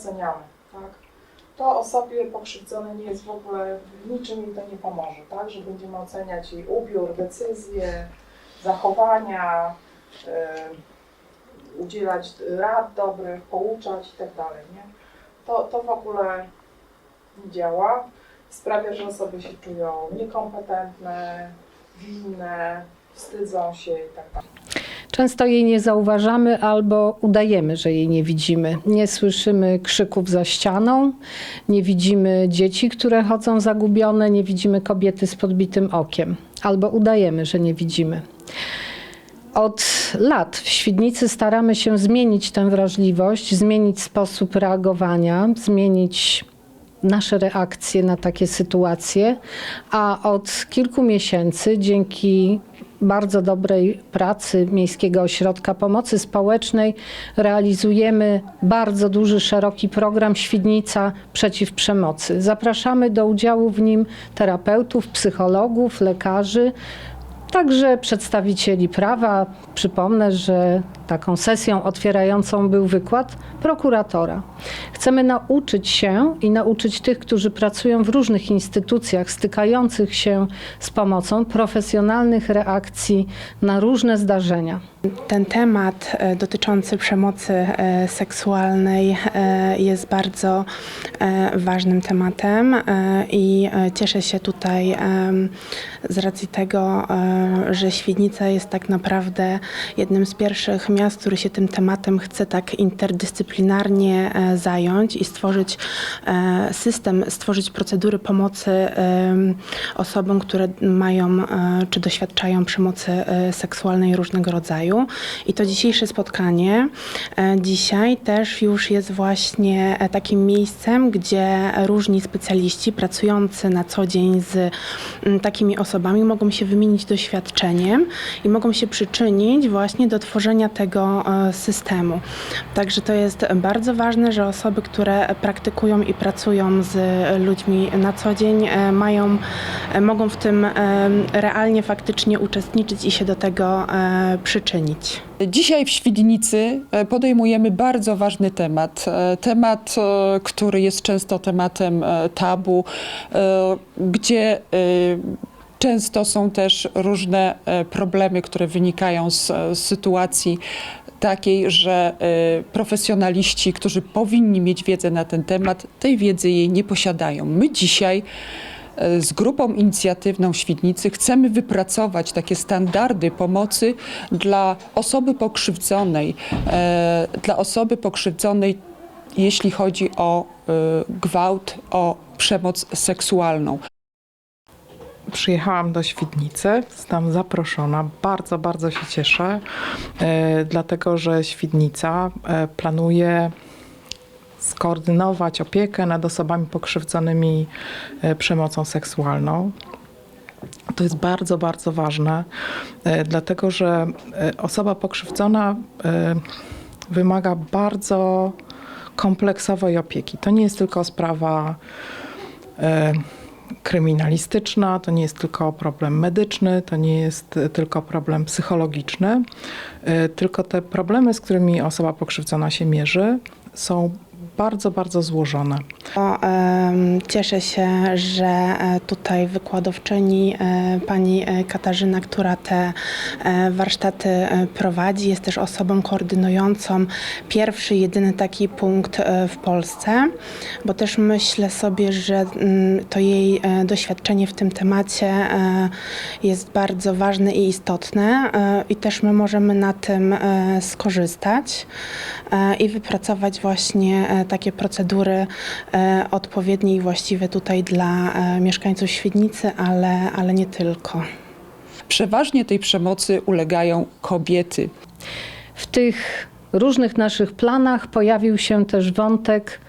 oceniamy, tak? To osobie pokrzywdzonej nie jest w ogóle, niczym jej to nie pomoże, tak? Że będziemy oceniać jej ubiór, decyzje, zachowania, y, udzielać rad dobrych, pouczać i tak nie? To, to w ogóle nie działa. Sprawia, że osoby się czują niekompetentne, winne, wstydzą się i tak. Często jej nie zauważamy albo udajemy, że jej nie widzimy. Nie słyszymy krzyków za ścianą, nie widzimy dzieci, które chodzą zagubione, nie widzimy kobiety z podbitym okiem, albo udajemy, że nie widzimy. Od lat w Świdnicy staramy się zmienić tę wrażliwość, zmienić sposób reagowania, zmienić nasze reakcje na takie sytuacje, a od kilku miesięcy dzięki bardzo dobrej pracy Miejskiego Ośrodka Pomocy Społecznej realizujemy bardzo duży, szeroki program Świdnica przeciw przemocy. Zapraszamy do udziału w nim terapeutów, psychologów, lekarzy, Także przedstawicieli prawa. Przypomnę, że taką sesją otwierającą był wykład prokuratora. Chcemy nauczyć się i nauczyć tych, którzy pracują w różnych instytucjach stykających się z pomocą, profesjonalnych reakcji na różne zdarzenia. Ten temat e, dotyczący przemocy e, seksualnej e, jest bardzo ważnym tematem i cieszę się tutaj z racji tego, że Świdnica jest tak naprawdę jednym z pierwszych miast, który się tym tematem chce tak interdyscyplinarnie zająć i stworzyć system, stworzyć procedury pomocy osobom, które mają czy doświadczają przemocy seksualnej różnego rodzaju. I to dzisiejsze spotkanie e, dzisiaj też już jest właśnie e, takim miejscem, gdzie różni specjaliści pracujący na co dzień z mm, takimi osobami mogą się wymienić doświadczeniem i mogą się przyczynić właśnie do tworzenia tego e, systemu. Także to jest bardzo ważne, że osoby, które praktykują i pracują z ludźmi na co dzień mają, mogą w tym realnie, faktycznie uczestniczyć i się do tego e, Dzisiaj w Świdnicy e, podejmujemy bardzo ważny temat. E, Temat, e, który jest często tematem tabu, gdzie często są też różne problemy, które wynikają z e, sytuacji takiej, że e, profesjonaliści, którzy powinni mieć wiedzę na ten temat, tej wiedzy jej nie posiadają. My dzisiaj z grupą inicjatywną Świdnicy chcemy wypracować takie standardy pomocy dla osoby pokrzywdzonej, e, dla osoby pokrzywdzonej, jeśli chodzi o e, gwałt, o przemoc seksualną. Przyjechałam do Świdnicy, zostałam zaproszona. Bardzo, bardzo się cieszę, e, dlatego że Świdnica e, planuje skoordynować opiekę nad osobami pokrzywdzonymi e, przemocą seksualną. To jest bardzo, bardzo ważne, e, dlatego że e, osoba pokrzywdzona wymaga bardzo kompleksowej opieki. To nie jest tylko sprawa kryminalistyczna, to nie jest tylko problem medyczny, to nie jest tylko problem psychologiczny, tylko te problemy, z którymi osoba pokrzywdzona się mierzy, są bardzo, bardzo złożone. Cieszę się, że e, tutaj wykładowczyni e, pani e, Katarzyna, która te warsztaty prowadzi, jest też osobą koordynującą pierwszy, jedyny taki punkt w Polsce, bo też myślę sobie, że mm, to jej doświadczenie w tym temacie jest bardzo ważne i istotne i też my możemy na tym skorzystać i wypracować właśnie takie procedury odpowiednie i właściwe tutaj dla e, mieszkańców Świdnicy, ale, ale nie tylko. Przeważnie tej przemocy ulegają kobiety. W tych różnych naszych planach pojawił się też wątek,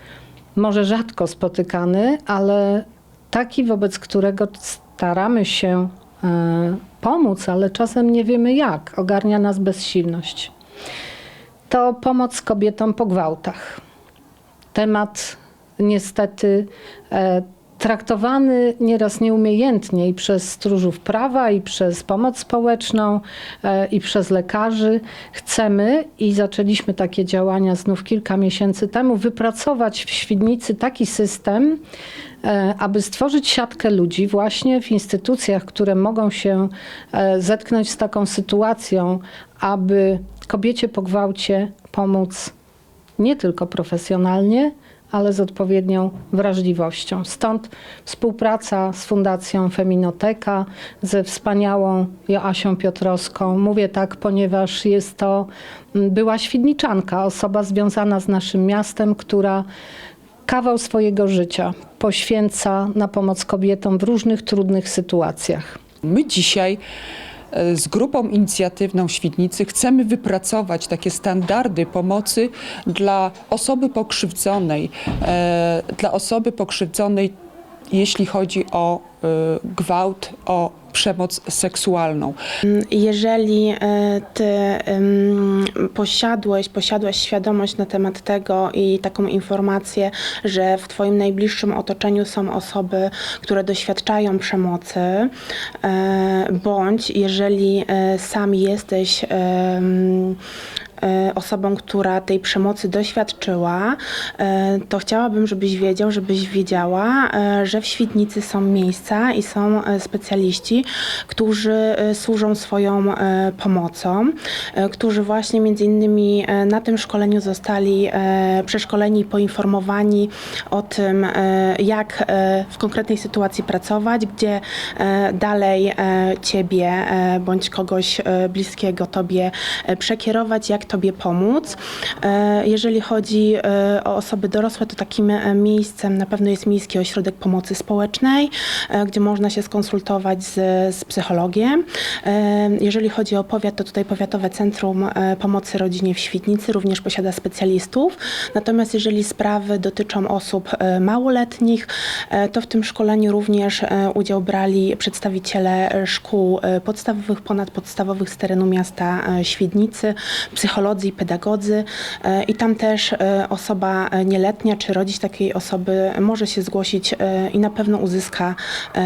może rzadko spotykany, ale taki, wobec którego staramy się e, pomóc, ale czasem nie wiemy jak. Ogarnia nas bezsilność. To pomoc kobietom po gwałtach. Temat niestety e, traktowany nieraz nieumiejętnie i przez stróżów prawa, i przez pomoc społeczną, e, i przez lekarzy. Chcemy i zaczęliśmy takie działania znów kilka miesięcy temu, wypracować w Świdnicy taki system, e, aby stworzyć siatkę ludzi właśnie w instytucjach, które mogą się zetknąć z taką sytuacją, aby kobiecie po gwałcie pomóc nie tylko profesjonalnie, ale z odpowiednią wrażliwością. Stąd współpraca z Fundacją Feminoteka, ze wspaniałą Joasią Piotrowską. Mówię tak, ponieważ jest to mm, była świdniczanka, osoba związana z naszym miastem, która kawał swojego życia poświęca na pomoc kobietom w różnych trudnych sytuacjach. My dzisiaj z grupą inicjatywną Świdnicy chcemy wypracować takie standardy pomocy dla osoby pokrzywdzonej, e, dla osoby pokrzywdzonej, jeśli chodzi o e, gwałt, o przemoc seksualną. Jeżeli e, ty posiadłeś, posiadłaś świadomość na temat tego i taką informację, że w twoim najbliższym otoczeniu są osoby, które doświadczają przemocy, e, bądź jeżeli e, sam jesteś osobą, która tej przemocy doświadczyła, e, to chciałabym, żebyś wiedział, żebyś wiedziała, e, że w Świdnicy są miejsca i są e, specjaliści, którzy e, służą swoją e, pomocą, e, którzy właśnie między innymi e, na tym szkoleniu zostali e, przeszkoleni i poinformowani o tym, e, jak e, w konkretnej sytuacji pracować, gdzie e, dalej e, ciebie e, bądź kogoś e, bliskiego tobie e, przekierować, jak tobie pomóc. E, Jeżeli chodzi e, o osoby dorosłe, to takim e, miejscem na pewno jest Miejski Ośrodek Pomocy Społecznej, gdzie można się skonsultować z, z psychologiem. Jeżeli chodzi o powiat, to tutaj Powiatowe Centrum Pomocy Rodzinie w Świdnicy również posiada specjalistów. Natomiast jeżeli sprawy dotyczą osób małoletnich, to w tym szkoleniu również udział brali przedstawiciele szkół podstawowych, ponadpodstawowych z terenu miasta Świdnicy, psycholodzy i pedagodzy. E, I tam też e, osoba e, nieletnia czy rodzic takiej osoby może się zgłosić i na pewno uzyska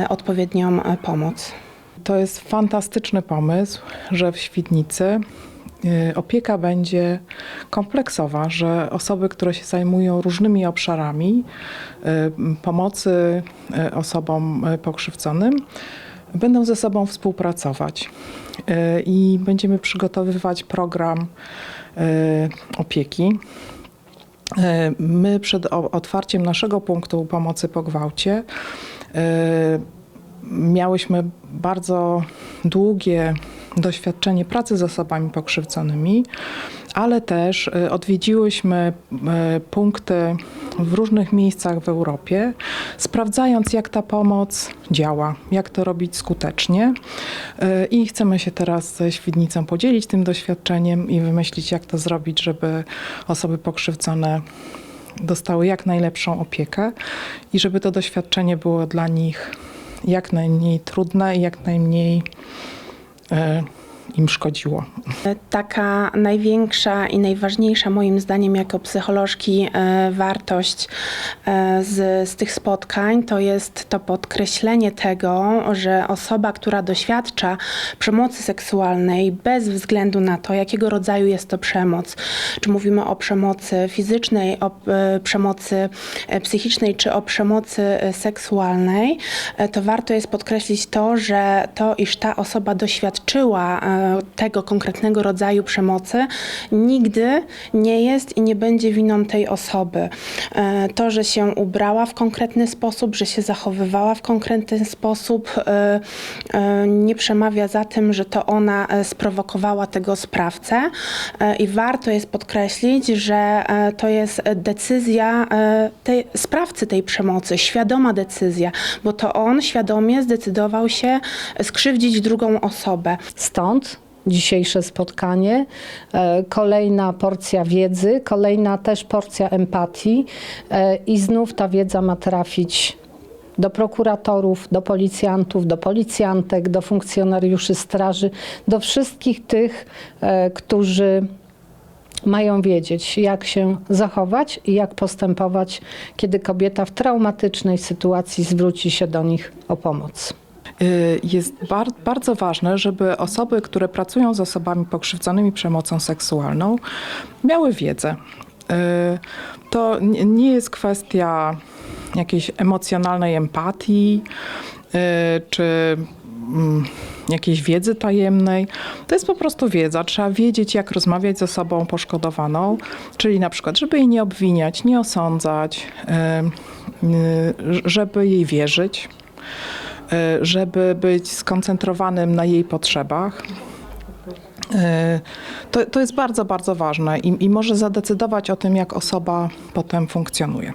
odpowiednią pomoc. To jest fantastyczny pomysł, że w Świdnicy opieka będzie kompleksowa, że osoby, które się zajmują różnymi obszarami pomocy osobom pokrzywdzonym, będą ze sobą współpracować Y, i będziemy przygotowywać program y, opieki. E, My przed otwarciem naszego punktu pomocy po gwałcie e, miałyśmy bardzo długie doświadczenie pracy z osobami pokrzywdzonymi, ale też e, odwiedziłyśmy e, punkty w różnych miejscach w Europie, sprawdzając jak ta pomoc działa, jak to robić skutecznie. E, I chcemy się teraz ze Świdnicą podzielić tym doświadczeniem i wymyślić, jak to zrobić, żeby osoby pokrzywdzone dostały jak najlepszą opiekę i żeby to doświadczenie było dla nich jak najmniej trudne i jak najmniej e, im szkodziło. Taka największa i najważniejsza moim zdaniem jako psycholożki e, wartość e, z, z tych spotkań to jest to podkreślenie tego, że osoba, która doświadcza przemocy seksualnej bez względu na to, jakiego rodzaju jest to przemoc, czy mówimy o przemocy fizycznej, o e, przemocy psychicznej, czy o przemocy seksualnej, to warto jest podkreślić to, że to, iż ta osoba doświadczyła tego konkretnego rodzaju przemocy, nigdy nie jest i nie będzie winą tej osoby. E, To, że się ubrała w konkretny sposób, że się zachowywała w konkretny sposób, e, e, nie przemawia za tym, że to ona sprowokowała tego sprawcę. I warto jest podkreślić, że to jest decyzja tej, sprawcy tej przemocy, świadoma decyzja, bo to on świadomie zdecydował się skrzywdzić drugą osobę. Stąd dzisiejsze spotkanie, e, kolejna porcja wiedzy, kolejna też porcja empatii e, i znów ta wiedza ma trafić do prokuratorów, do policjantów, do policjantek, do funkcjonariuszy straży, do wszystkich tych, e, którzy mają wiedzieć, jak się zachować i jak postępować, kiedy kobieta w traumatycznej sytuacji zwróci się do nich o pomoc. Y, Jest bar- bardzo ważne, żeby osoby, które pracują z osobami pokrzywdzonymi przemocą seksualną, miały wiedzę. Y, To nie- jest kwestia jakiejś emocjonalnej empatii y, czy mm, jakiejś wiedzy tajemnej. To jest po prostu wiedza. Trzeba wiedzieć, jak rozmawiać z osobą poszkodowaną, czyli na przykład, żeby jej nie obwiniać, nie osądzać, żeby jej wierzyć żeby być skoncentrowanym na jej potrzebach. Y, To, to jest bardzo, bardzo ważne i, i może zadecydować o tym, jak osoba potem funkcjonuje.